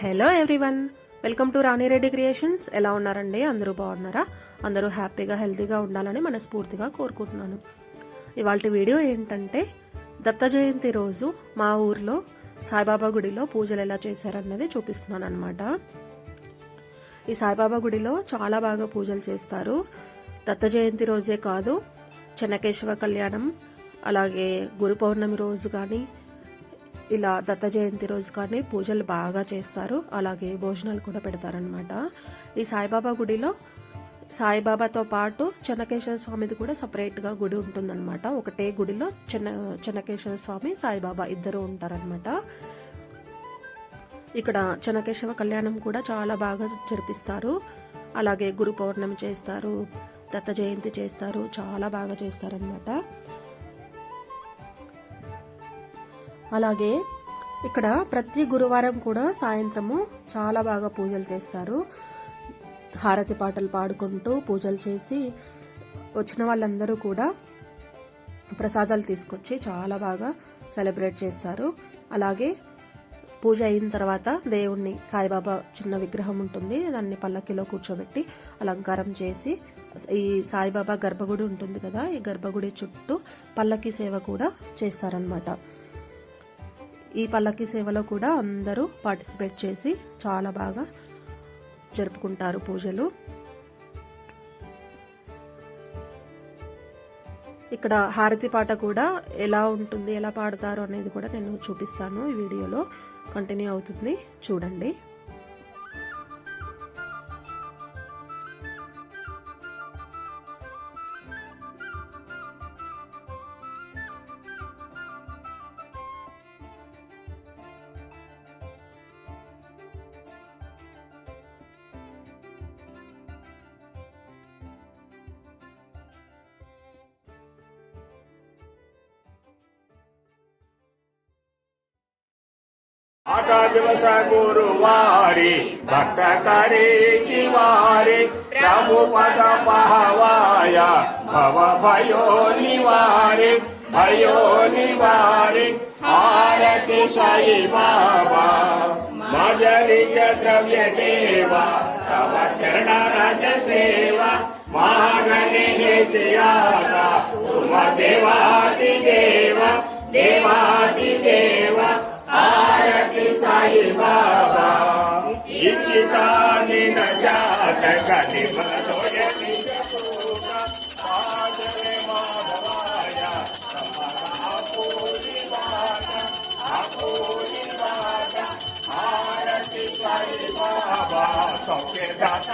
Hello everyone welcome to Rani Reddy creations ఎలా ఉన్నారండి? అందరూ బాగున్నారా? అందరూ హ్యాపీగా హెల్తీగా ఉండాలని మనస్ఫూర్తిగా కోరుకుంటున్నాను. ఇవాళ వీడియో ఏంటంటే దత్త జయంతి రోజు మా ఊర్లో సాయిబాబా గుడిలో పూజలు ఎలా చేశారన్నది చూపిస్తున్నాను అనమాట ఈ సాయిబాబా గుడిలో చాలా బాగా పూజలు చేస్తారు. దత్త జయంతి రోజే కాదు చెన్నకేశవ కళ్యాణం అలాగే గురు పౌర్ణమి రోజు కానీ ఇలా దత్త జయంతి రోజు కానీ పూజలు బాగా చేస్తారు. అలాగే భోజనాలు కూడా పెడతారనమాట ఈ సాయిబాబా గుడిలో సాయిబాబాతో పాటు చెన్నకేశ్వర స్వామిది కూడా సపరేట్గా గుడి ఉంటుందన్నమాట. ఒకటే గుడిలో చెన్న చెన్నకేశ్వర స్వామి సాయిబాబా ఇద్దరు ఉంటారనమాట ఇక్కడ చెన్నకేశవ కళ్యాణం కూడా చాలా బాగా జరిపిస్తారు. అలాగే గురు పౌర్ణమి చేస్తారు దత్త జయంతి చేస్తారు చాలా బాగా చేస్తారనమాట అలాగే ఇక్కడ ప్రతి గురువారం కూడా సాయంత్రము చాలా బాగా పూజలు చేస్తారు. హారతి పాటలు పాడుకుంటూ పూజలు చేసి వచ్చిన వాళ్ళందరూ కూడా ప్రసాదాలు తీసుకొచ్చి చాలా బాగా సెలబ్రేట్ చేస్తారు. అలాగే పూజ అయిన తర్వాత దేవుణ్ణి సాయిబాబా చిన్న విగ్రహం ఉంటుంది. దాన్ని పల్లకిలో కూర్చోబెట్టి అలంకారం చేసి ఈ సాయిబాబా గర్భగుడి ఉంటుంది కదా ఈ గర్భగుడి చుట్టూ పల్లకి సేవ కూడా చేస్తారనమాట ఈ పల్లకి సేవలో కూడా అందరూ పార్టిసిపేట్ చేసి చాలా బాగా జరుపుకుంటారు పూజలు. ఇక్కడ హారతి పాట కూడా ఎలా ఉంటుంది ఎలా పాడతారు అనేది కూడా నేను చూపిస్తాను ఈ వీడియోలో. కంటిన్యూ అవుతుంది. చూడండి. शिवस गुरुवारी भक्त करेची वारी प्रभुपद पहवाया, भव भयो निवारे भयो निवारे, आरति साई बाबा। मजलिज द्रव्य देवा, तव शरण रज सेवा महागणे हे सियारा तुम देवादि देवा देवा Jai Baba, Jai Baba, Jai Baba, Jai Baba, Jai Baba, Jai Baba, Jai Baba, Jai Baba, Jai Baba, Jai Baba, Jai Baba, Baba, Jai Baba,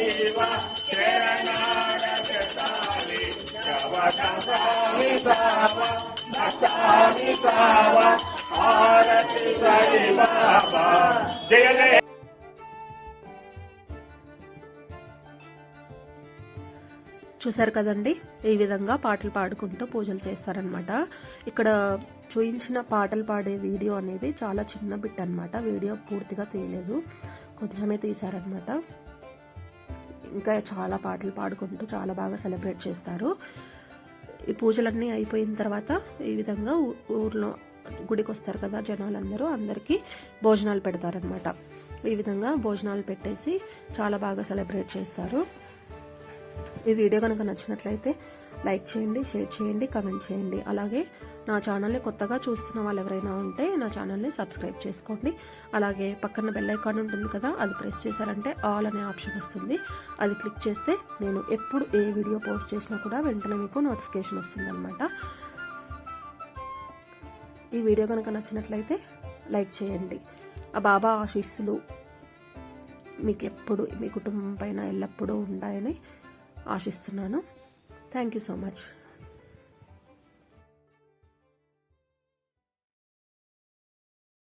Jai Baba, Jai Baba, Jai Baba, Jai Baba, Jai Baba, Baba, Jai Baba, చూసారు కదండి? ఈ విధంగా పాటలు పాడుకుంటూ పూజలు చేస్తారనమాట ఇక్కడ చూయించిన పాటలు పాడే వీడియో అనేది చాలా చిన్న బిట్ అనమాట వీడియో పూర్తిగా తీయలేదు. కొంచెమే తీశారనమాట ఇంకా చాలా పాటలు పాడుకుంటూ చాలా బాగా సెలబ్రేట్ చేస్తారు. ఈ పూజలన్నీ అయిపోయిన తర్వాత ఈ విధంగా ఊర్లో గుడికి వస్తారు కదా జనాలందరూ. అందరికీ భోజనాలు పెడతారనమాట ఈ విధంగా భోజనాలు పెట్టేసి చాలా బాగా సెలబ్రేట్ చేస్తారు. ఈ వీడియో కనుక నచ్చినట్లయితే లైక్ చేయండి షేర్ చేయండి కమెంట్ చేయండి. అలాగే నా ఛానల్ని కొత్తగా చూస్తున్న వాళ్ళు ఎవరైనా ఉంటే నా ఛానల్ని సబ్స్క్రైబ్ చేసుకోండి. అలాగే పక్కన బెల్ ఐకాన్ ఉంటుంది కదా అది ప్రెస్ చేశారంటే ఆల్ అనే ఆప్షన్ వస్తుంది. అది క్లిక్ చేస్తే నేను ఎప్పుడు ఏ వీడియో పోస్ట్ చేసినా కూడా వెంటనే మీకు నోటిఫికేషన్ వస్తుంది ఈ వీడియో కనుక నచ్చినట్లయితే లైక్ చేయండి. ఆ బాబా ఆశీస్సులు మీకు ఎప్పుడు మీ కుటుంబం పైన ఎల్లప్పుడూ ఉంటాయని ఆశిస్తున్నాను. Thank you so much